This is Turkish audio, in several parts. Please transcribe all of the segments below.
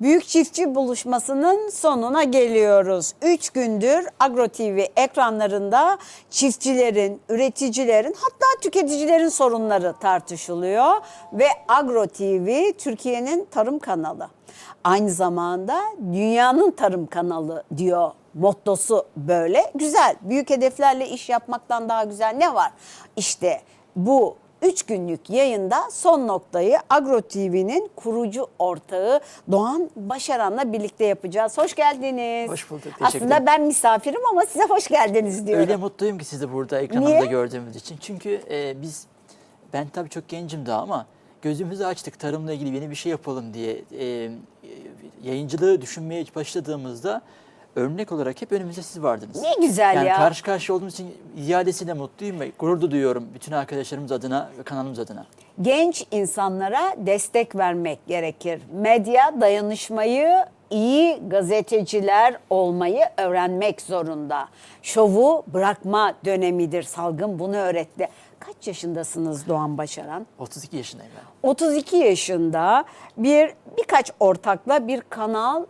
Büyük Çiftçi Buluşması'nın sonuna geliyoruz. Üç gündür Agro TV ekranlarında çiftçilerin, üreticilerin hatta tüketicilerin sorunları tartışılıyor. Ve Agro TV Türkiye'nin tarım kanalı. Aynı zamanda dünyanın tarım kanalı diyor mottosu böyle. Güzel, büyük hedeflerle iş yapmaktan daha güzel ne var? İşte bu 3 günlük yayında son noktayı Agro TV'nin kurucu ortağı Doğan Başaran'la birlikte yapacağız. Hoş geldiniz. Hoş bulduk, teşekkür Aslında ben misafirim ama size hoş geldiniz diyorum. Öyle mutluyum ki sizi burada ekranımda Niye? gördüğümüz için. Çünkü e, biz, ben tabii çok gencim daha ama gözümüzü açtık tarımla ilgili yeni bir şey yapalım diye. E, e, yayıncılığı düşünmeye başladığımızda örnek olarak hep önümüzde siz vardınız. Ne güzel yani ya. karşı karşıya olduğumuz için iadesiyle mutluyum ve gurur duyuyorum bütün arkadaşlarımız adına ve kanalımız adına. Genç insanlara destek vermek gerekir. Medya dayanışmayı, iyi gazeteciler olmayı öğrenmek zorunda. Şovu bırakma dönemidir. Salgın bunu öğretti. Kaç yaşındasınız Doğan Başaran? 32 yaşındayım ben. 32 yaşında bir birkaç ortakla bir kanal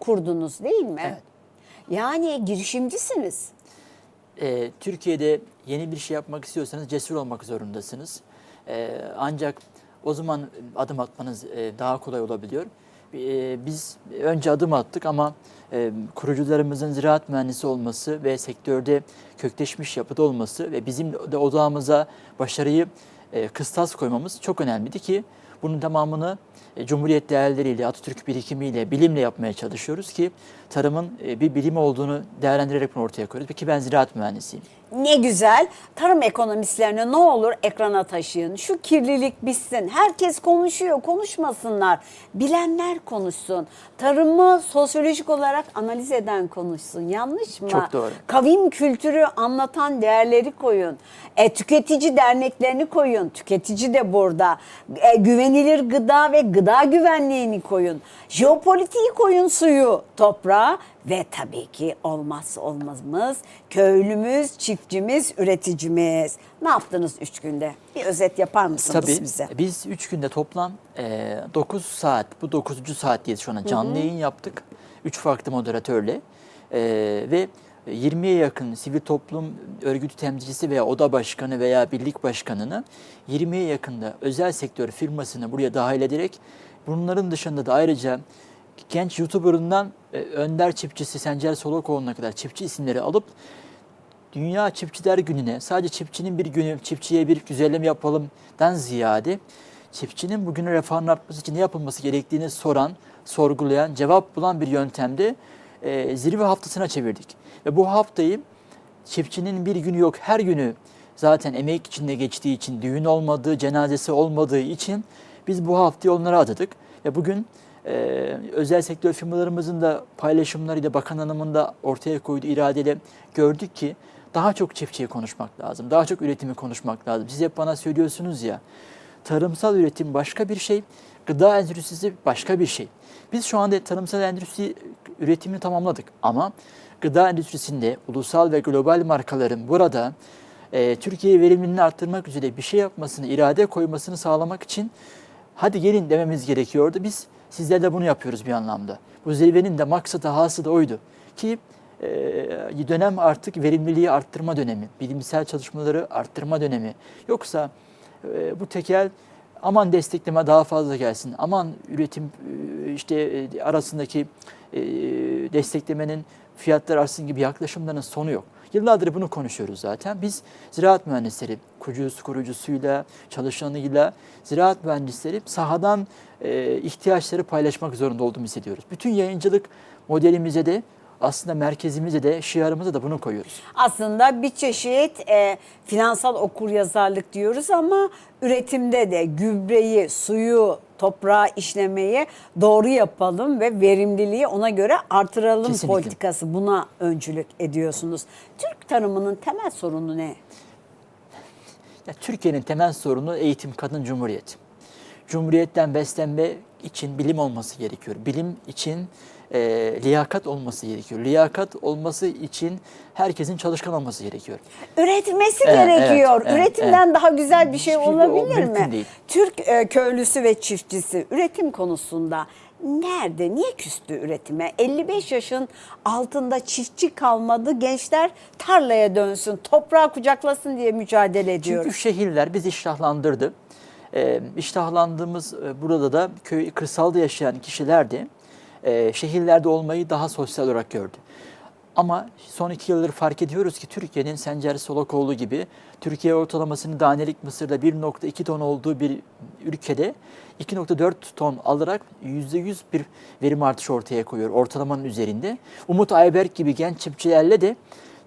kurdunuz değil mi? Evet. Yani girişimcisiniz. e, Türkiye'de yeni bir şey yapmak istiyorsanız cesur olmak zorundasınız. E, ancak o zaman adım atmanız e, daha kolay olabiliyor. E, biz önce adım attık ama e, kurucularımızın ziraat mühendisi olması ve sektörde kökleşmiş yapıda olması ve bizim de odağımıza başarıyı e, kıstas koymamız çok önemliydi ki bunun tamamını Cumhuriyet değerleriyle, Atatürk birikimiyle, bilimle yapmaya çalışıyoruz ki tarımın e, bir bilim olduğunu değerlendirerek bunu ortaya koyuyoruz. Peki ben ziraat mühendisiyim. Ne güzel. Tarım ekonomistlerine ne olur ekrana taşıyın. Şu kirlilik bitsin. Herkes konuşuyor, konuşmasınlar. Bilenler konuşsun. Tarımı sosyolojik olarak analiz eden konuşsun. Yanlış mı? Çok doğru. Kavim kültürü anlatan değerleri koyun. E, tüketici derneklerini koyun. Tüketici de burada. E, güvenilir gıda ve gıda güvenliğini koyun. Jeopolitiği koyun suyu, toprağa ve tabii ki olmazsa olmazımız köylümüz, çiftçimiz, üreticimiz. Ne yaptınız üç günde? Bir özet yapar mısınız Tabii bize? biz 3 günde toplam e, 9 saat, bu 9. saatteyiz şu an canlı yayın yaptık. 3 farklı moderatörle E, ve 20'ye yakın sivil toplum örgütü temsilcisi veya oda başkanı veya birlik başkanını 20'ye yakında özel sektör firmasını buraya dahil ederek bunların dışında da ayrıca genç YouTuber'ından e, Önder Çiftçisi Sencer Solokoğlu'na kadar çiftçi isimleri alıp Dünya Çiftçiler Günü'ne sadece çiftçinin bir günü çiftçiye bir güzelleme yapalımdan ziyade çiftçinin bugünü refahının artması için ne yapılması gerektiğini soran, sorgulayan, cevap bulan bir yöntemde e, zirve haftasına çevirdik. Ve bu haftayı çiftçinin bir günü yok her günü zaten emek içinde geçtiği için, düğün olmadığı, cenazesi olmadığı için biz bu haftayı onlara adadık. Ve bugün e, özel sektör firmalarımızın da paylaşımlarıyla Bakan Hanım'ın da ortaya koyduğu iradeyle gördük ki daha çok çiftçiyi konuşmak lazım. Daha çok üretimi konuşmak lazım. Siz hep bana söylüyorsunuz ya tarımsal üretim başka bir şey, gıda endüstrisi başka bir şey. Biz şu anda tarımsal endüstri üretimini tamamladık ama gıda endüstrisinde ulusal ve global markaların burada e, Türkiye verimliliğini arttırmak üzere bir şey yapmasını, irade koymasını sağlamak için hadi gelin dememiz gerekiyordu. Biz sizler de bunu yapıyoruz bir anlamda. Bu zirvenin de maksadı, hasılı oydu ki e, dönem artık verimliliği arttırma dönemi, bilimsel çalışmaları arttırma dönemi. Yoksa e, bu tekel aman destekleme daha fazla gelsin, aman üretim işte arasındaki e, desteklemenin fiyatlar artsın gibi yaklaşımların sonu yok. Yıllardır bunu konuşuyoruz zaten. Biz ziraat mühendisleri, kurucusu, kurucusuyla, çalışanıyla, ziraat mühendisleri sahadan e, ihtiyaçları paylaşmak zorunda olduğumu hissediyoruz. Bütün yayıncılık modelimize de aslında merkezimize de şiarımıza da bunu koyuyoruz. Aslında bir çeşit e, finansal okuryazarlık diyoruz ama üretimde de gübreyi, suyu, toprağı işlemeyi doğru yapalım ve verimliliği ona göre artıralım Kesinlikle. politikası buna öncülük ediyorsunuz. Türk tarımının temel sorunu ne? Ya, Türkiye'nin temel sorunu eğitim, kadın cumhuriyet. Cumhuriyetten beslenme için bilim olması gerekiyor. Bilim için e, liyakat olması gerekiyor. Liyakat olması için herkesin çalışkan olması gerekiyor. Üretmesi Evet, gerekiyor. evet, evet, Üretimden daha güzel bir şey Hiçbir şey olabilir mi? değil. Türk e, köylüsü ve çiftçisi üretim konusunda nerede? Niye küstü üretime? 55 yaşın altında çiftçi kalmadı. Gençler tarlaya dönsün, toprağı kucaklasın diye mücadele ediyor. Çünkü şehirler bizi iştahlandırdı. Ee, iştahlandığımız e, burada da köy kırsalda yaşayan kişiler de e, şehirlerde olmayı daha sosyal olarak gördü. Ama son iki yıldır fark ediyoruz ki Türkiye'nin Sencer Solakoğlu gibi Türkiye ortalamasının danelik Mısır'da 1.2 ton olduğu bir ülkede 2.4 ton alarak %100 bir verim artışı ortaya koyuyor ortalamanın üzerinde. Umut Ayberk gibi genç çiftçilerle de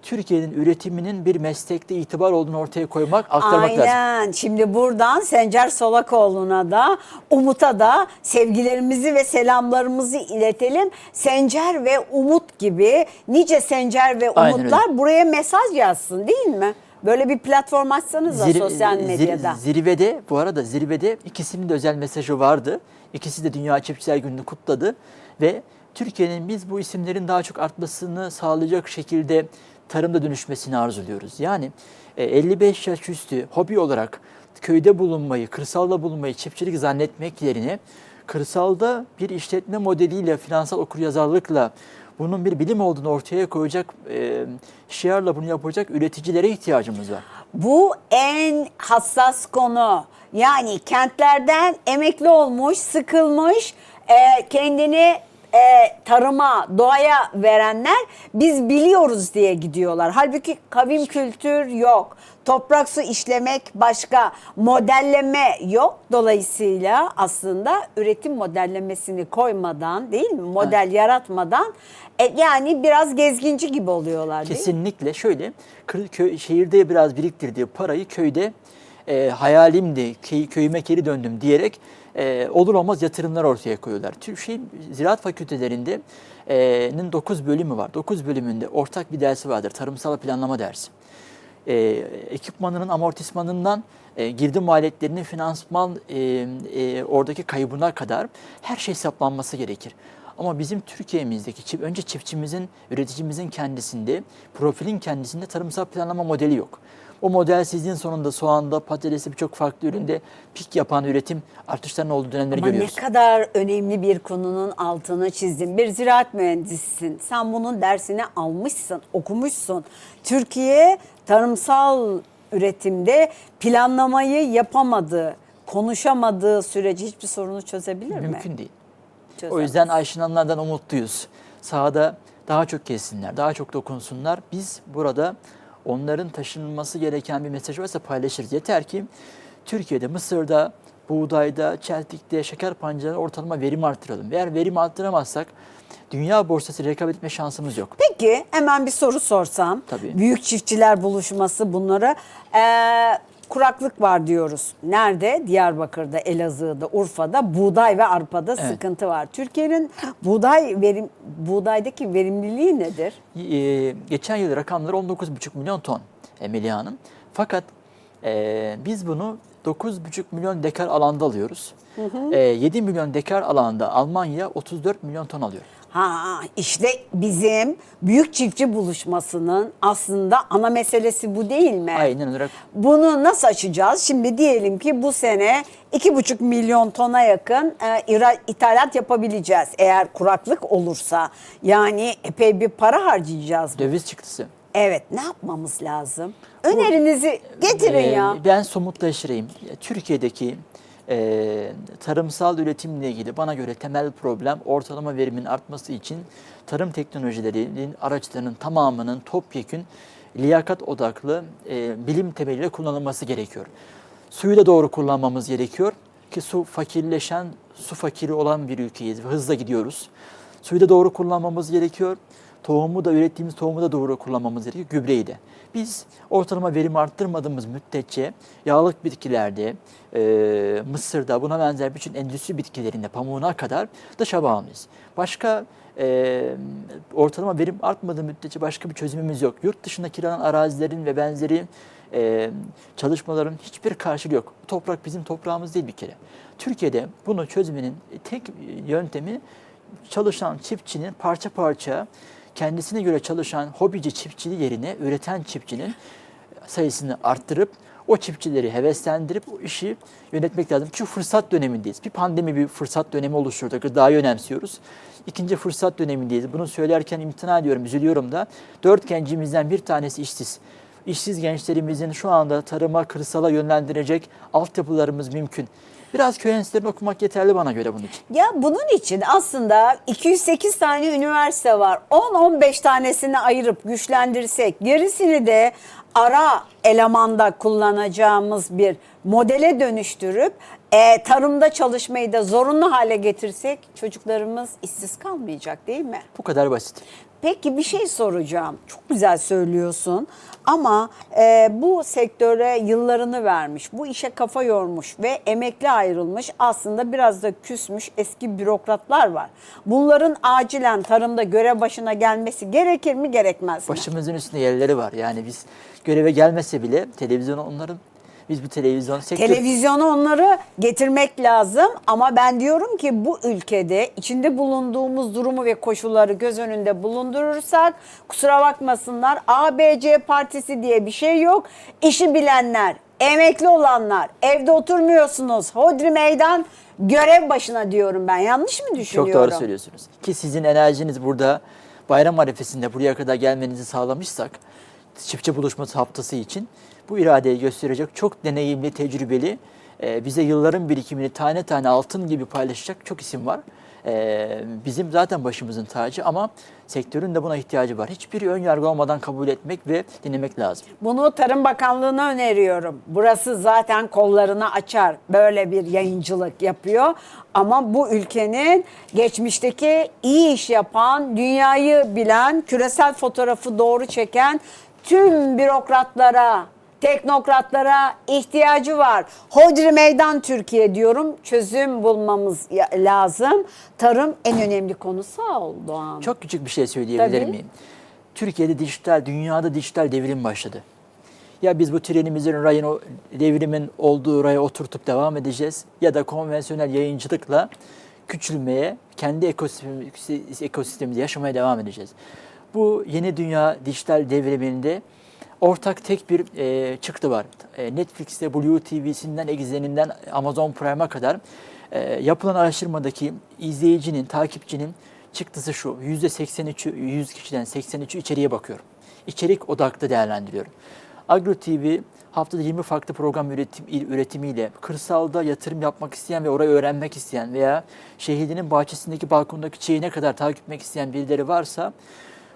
Türkiye'nin üretiminin bir meslekte itibar olduğunu ortaya koymak, aktarmak lazım. Aynen. Şimdi buradan Sencer Solakoğlu'na da Umut'a da sevgilerimizi ve selamlarımızı iletelim. Sencer ve Umut gibi nice Sencer ve Aynen Umutlar buraya mesaj yazsın değil mi? Böyle bir platform açsanız da Zir- sosyal zir- medyada. zirvede bu arada zirvede ikisinin de özel mesajı vardı. İkisi de Dünya Çiftçiler Günü'nü kutladı ve Türkiye'nin biz bu isimlerin daha çok artmasını sağlayacak şekilde tarımda dönüşmesini arzuluyoruz. Yani e, 55 yaş üstü hobi olarak köyde bulunmayı, kırsalda bulunmayı çiftçilik zannetmek yerine kırsalda bir işletme modeliyle, finansal okuryazarlıkla bunun bir bilim olduğunu ortaya koyacak, e, şiarla bunu yapacak üreticilere ihtiyacımız var. Bu en hassas konu. Yani kentlerden emekli olmuş, sıkılmış, e, kendini e, tarıma, doğaya verenler biz biliyoruz diye gidiyorlar. Halbuki kavim kültür yok. Toprak su işlemek başka, modelleme yok. Dolayısıyla aslında üretim modellemesini koymadan değil mi? Model yaratmadan e, yani biraz gezginci gibi oluyorlar değil mi? Kesinlikle şöyle köy, şehirde biraz biriktirdiği parayı köyde e, hayalimdi, köy, köyüme geri döndüm diyerek e, olur olmaz yatırımlar ortaya koyuyorlar. Şey ziraat fakültelerinde e, nin 9 bölümü var. 9 bölümünde ortak bir dersi vardır. Tarımsal planlama dersi. E, ekipmanının amortismanından e, girdi maliyetlerinin finansman e, e, oradaki kaybına kadar her şey hesaplanması gerekir. Ama bizim Türkiye'mizdeki çift, önce çiftçimizin, üreticimizin kendisinde, profilin kendisinde tarımsal planlama modeli yok. O modelsizliğin sonunda soğanda, patatesi birçok farklı üründe pik yapan üretim artışlarının olduğu dönemleri Ama görüyoruz. ne kadar önemli bir konunun altını çizdin. Bir ziraat mühendisisin. Sen bunun dersini almışsın, okumuşsun. Türkiye tarımsal üretimde planlamayı yapamadığı, konuşamadığı sürece hiçbir sorunu çözebilir mi? Mümkün değil. Çözemez. O yüzden Ayşin Hanımlardan umutluyuz. Sahada daha çok kessinler, daha çok dokunsunlar. Biz burada onların taşınması gereken bir mesaj varsa paylaşırız. Yeter ki Türkiye'de, Mısır'da, buğdayda, çeltikte, şeker pancarında ortalama verim artıralım. Eğer verim arttıramazsak dünya borsası rekabet etme şansımız yok. Peki hemen bir soru sorsam. Tabii. Büyük çiftçiler buluşması bunlara. Ee, kuraklık var diyoruz. Nerede? Diyarbakır'da, Elazığ'da, Urfa'da buğday ve arpada Evet. sıkıntı var. Türkiye'nin buğday verim buğdaydaki verimliliği nedir? Ee, geçen yıl rakamları 19,5 milyon ton e, Melih Hanım. Fakat e, biz bunu 9,5 milyon dekar alanda alıyoruz. E, 7 milyon dekar alanda Almanya 34 milyon ton alıyor. Ha işte bizim büyük çiftçi buluşmasının aslında ana meselesi bu değil mi? Aynen olarak Bunu nasıl açacağız? Şimdi diyelim ki bu sene 2,5 milyon tona yakın e, ithalat yapabileceğiz. Eğer kuraklık olursa yani epey bir para harcayacağız. döviz çıktısı. Evet ne yapmamız lazım? Önerinizi getirin Ee, ya. Ben somutlaştırayım. Türkiye'deki e, tarımsal üretimle ilgili bana göre temel problem ortalama verimin artması için tarım teknolojilerinin araçlarının tamamının topyekün liyakat odaklı e, bilim temeliyle kullanılması gerekiyor. Suyu da doğru kullanmamız gerekiyor ki su fakirleşen, su fakiri olan bir ülkeyiz ve hızla gidiyoruz. Suyu da doğru kullanmamız gerekiyor. Tohumu da ürettiğimiz tohumu da doğru kullanmamız gerekiyor. Gübreyi de. Biz ortalama verim arttırmadığımız müddetçe yağlık bitkilerde, e, Mısır'da buna benzer bütün endüstri bitkilerinde pamuğuna kadar dışa bağımlıyız. Başka e, ortalama verim artmadığı müddetçe başka bir çözümümüz yok. Yurt dışında kiralanan arazilerin ve benzeri e, çalışmaların hiçbir karşılığı yok. Toprak bizim toprağımız değil bir kere. Türkiye'de bunu çözmenin tek yöntemi çalışan çiftçinin parça parça kendisine göre çalışan hobici çiftçiliği yerine üreten çiftçinin sayısını arttırıp o çiftçileri heveslendirip o işi yönetmek lazım. Çünkü fırsat dönemindeyiz. Bir pandemi bir fırsat dönemi oluşturdu. Gıdayı önemsiyoruz. İkinci fırsat dönemindeyiz. Bunu söylerken imtina ediyorum, üzülüyorum da. Dört gencimizden bir tanesi işsiz. İşsiz gençlerimizin şu anda tarıma, kırsala yönlendirecek altyapılarımız mümkün. Biraz köy enstitülerini okumak yeterli bana göre bunun için. Ya bunun için aslında 208 tane üniversite var. 10-15 tanesini ayırıp güçlendirsek, gerisini de ara elemanda kullanacağımız bir modele dönüştürüp e, tarımda çalışmayı da zorunlu hale getirsek çocuklarımız işsiz kalmayacak değil mi? Bu kadar basit. Peki bir şey soracağım. Çok güzel söylüyorsun ama e, bu sektöre yıllarını vermiş, bu işe kafa yormuş ve emekli ayrılmış aslında biraz da küsmüş eski bürokratlar var. Bunların acilen tarımda görev başına gelmesi gerekir mi gerekmez mi? Başımızın üstünde yerleri var. Yani biz göreve gelmese bile televizyon onların biz bu televizyon sektör Televizyona onları getirmek lazım ama ben diyorum ki bu ülkede içinde bulunduğumuz durumu ve koşulları göz önünde bulundurursak kusura bakmasınlar ABC partisi diye bir şey yok. İşi bilenler, emekli olanlar, evde oturmuyorsunuz. Hodri meydan görev başına diyorum ben. Yanlış mı düşünüyorum? Çok doğru söylüyorsunuz. Ki sizin enerjiniz burada bayram arifesinde buraya kadar gelmenizi sağlamışsak çiftçi buluşması haftası için bu iradeyi gösterecek çok deneyimli, tecrübeli, e, bize yılların birikimini tane tane altın gibi paylaşacak çok isim var. E, bizim zaten başımızın tacı ama sektörün de buna ihtiyacı var. Hiçbir ön yargı olmadan kabul etmek ve dinlemek lazım. Bunu Tarım Bakanlığı'na öneriyorum. Burası zaten kollarını açar. Böyle bir yayıncılık yapıyor. Ama bu ülkenin geçmişteki iyi iş yapan, dünyayı bilen, küresel fotoğrafı doğru çeken tüm bürokratlara, teknokratlara ihtiyacı var. Hodri meydan Türkiye diyorum. Çözüm bulmamız ya- lazım. Tarım en önemli konu sağ ol Doğan. Çok küçük bir şey söyleyebilir Tabii. miyim? Türkiye'de dijital, dünyada dijital devrim başladı. Ya biz bu trenimizin rayın, o devrimin olduğu raya oturtup devam edeceğiz ya da konvansiyonel yayıncılıkla küçülmeye, kendi ekosistemimizi, ekosistemimizi yaşamaya devam edeceğiz. Bu yeni dünya dijital devriminde ortak tek bir e, çıktı var. E, Netflix'te, Blue TV'sinden, Exxen'inden Amazon Prime'a kadar e, yapılan araştırmadaki izleyicinin, takipçinin çıktısı şu. %83'ü, 100 kişiden 83'ü içeriye bakıyor. İçerik odaklı değerlendiriyorum. Agro TV haftada 20 farklı program üretim, üretimiyle kırsalda yatırım yapmak isteyen ve orayı öğrenmek isteyen veya şehidinin bahçesindeki balkondaki çiçeği ne kadar takip etmek isteyen birileri varsa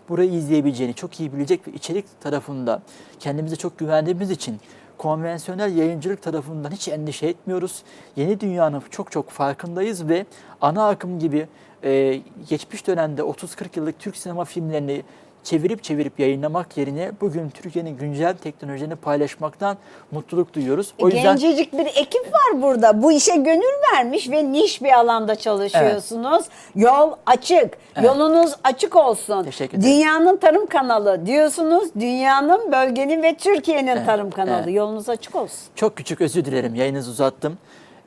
burayı izleyebileceğini çok iyi bilecek ve içerik tarafında kendimize çok güvendiğimiz için konvansiyonel yayıncılık tarafından hiç endişe etmiyoruz. Yeni dünyanın çok çok farkındayız ve ana akım gibi e, geçmiş dönemde 30-40 yıllık Türk sinema filmlerini çevirip çevirip yayınlamak yerine bugün Türkiye'nin güncel teknolojilerini paylaşmaktan mutluluk duyuyoruz. O yüzden Gencecik bir ekip var burada. Bu işe gönül vermiş ve niş bir alanda çalışıyorsunuz. Yol açık. Yolunuz açık olsun. Teşekkür ederim. Dünyanın tarım kanalı diyorsunuz. Dünyanın, bölgenin ve Türkiye'nin tarım kanalı. evet. Yolunuz açık olsun. Çok küçük özür dilerim yayınınızı uzattım.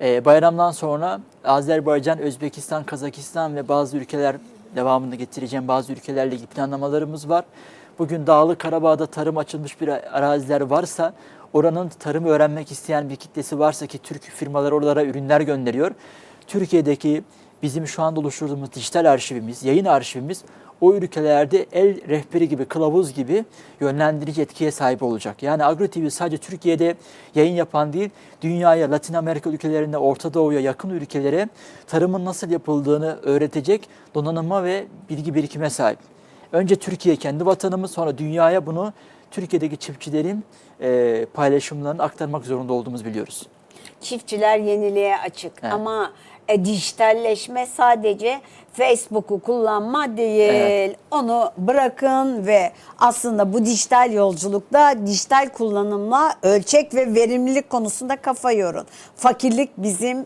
Ee, bayramdan sonra Azerbaycan, Özbekistan, Kazakistan ve bazı ülkeler devamını getireceğim bazı ülkelerle ilgili planlamalarımız var. Bugün Dağlı Karabağ'da tarım açılmış bir araziler varsa oranın tarımı öğrenmek isteyen bir kitlesi varsa ki Türk firmaları oralara ürünler gönderiyor. Türkiye'deki bizim şu anda oluşturduğumuz dijital arşivimiz, yayın arşivimiz o ülkelerde el rehberi gibi, kılavuz gibi yönlendirici etkiye sahip olacak. Yani Agro TV sadece Türkiye'de yayın yapan değil, dünyaya, Latin Amerika ülkelerine, Orta Doğu'ya yakın ülkelere tarımın nasıl yapıldığını öğretecek donanıma ve bilgi birikime sahip. Önce Türkiye kendi vatanımız, sonra dünyaya bunu Türkiye'deki çiftçilerin e, paylaşımlarını aktarmak zorunda olduğumuzu biliyoruz. Çiftçiler yeniliğe açık Evet. ama e, dijitalleşme sadece Facebook'u kullanma değil. Evet. Onu bırakın ve aslında bu dijital yolculukta dijital kullanımla ölçek ve verimlilik konusunda kafa yorun. Fakirlik bizim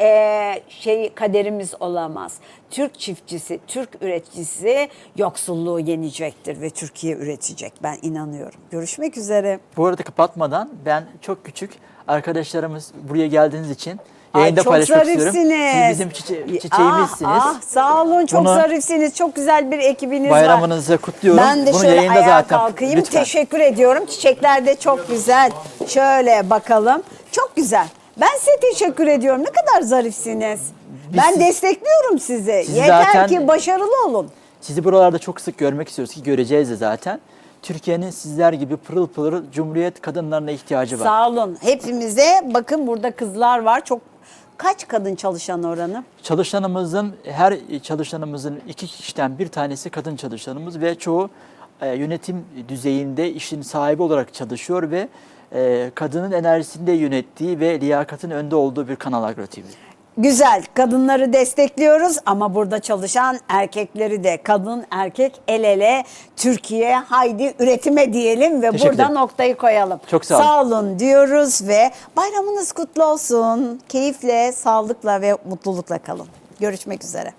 e, şey kaderimiz olamaz. Türk çiftçisi, Türk üreticisi yoksulluğu yenecektir ve Türkiye üretecek. Ben inanıyorum. Görüşmek üzere. Bu arada kapatmadan ben çok küçük arkadaşlarımız buraya geldiğiniz için Yayında çok paylaşmak istiyorum. zarifsiniz. Siz bizim çiçe- çiçeğimizsiniz. Ah, ah, sağ olun çok Bunu- zarifsiniz. Çok güzel bir ekibiniz var. Bayramınızı kutluyorum. Ben de Bunu şöyle yayında ayağa zaten. kalkayım. Lütfen. Teşekkür ediyorum. Çiçekler de çok güzel. Şöyle bakalım. Çok güzel. Ben size teşekkür ediyorum. Ne kadar zarifsiniz. Biz ben siz- destekliyorum sizi. Sizi Yeter zaten- ki başarılı olun. Sizi buralarda çok sık görmek istiyoruz ki göreceğiz de zaten. Türkiye'nin sizler gibi pırıl pırıl Cumhuriyet kadınlarına ihtiyacı var. Sağ olun. Hepimize bakın burada kızlar var. Çok kaç kadın çalışan oranı? Çalışanımızın her çalışanımızın iki kişiden bir tanesi kadın çalışanımız ve çoğu e, yönetim düzeyinde işin sahibi olarak çalışıyor ve e, kadının enerjisinde yönettiği ve liyakatın önde olduğu bir kanal Agro TV. Güzel. Kadınları destekliyoruz ama burada çalışan erkekleri de kadın erkek el ele Türkiye haydi üretime diyelim ve Teşekkür burada ederim. noktayı koyalım. Çok sağ olun. olun diyoruz ve bayramınız kutlu olsun. Keyifle, sağlıkla ve mutlulukla kalın. Görüşmek üzere.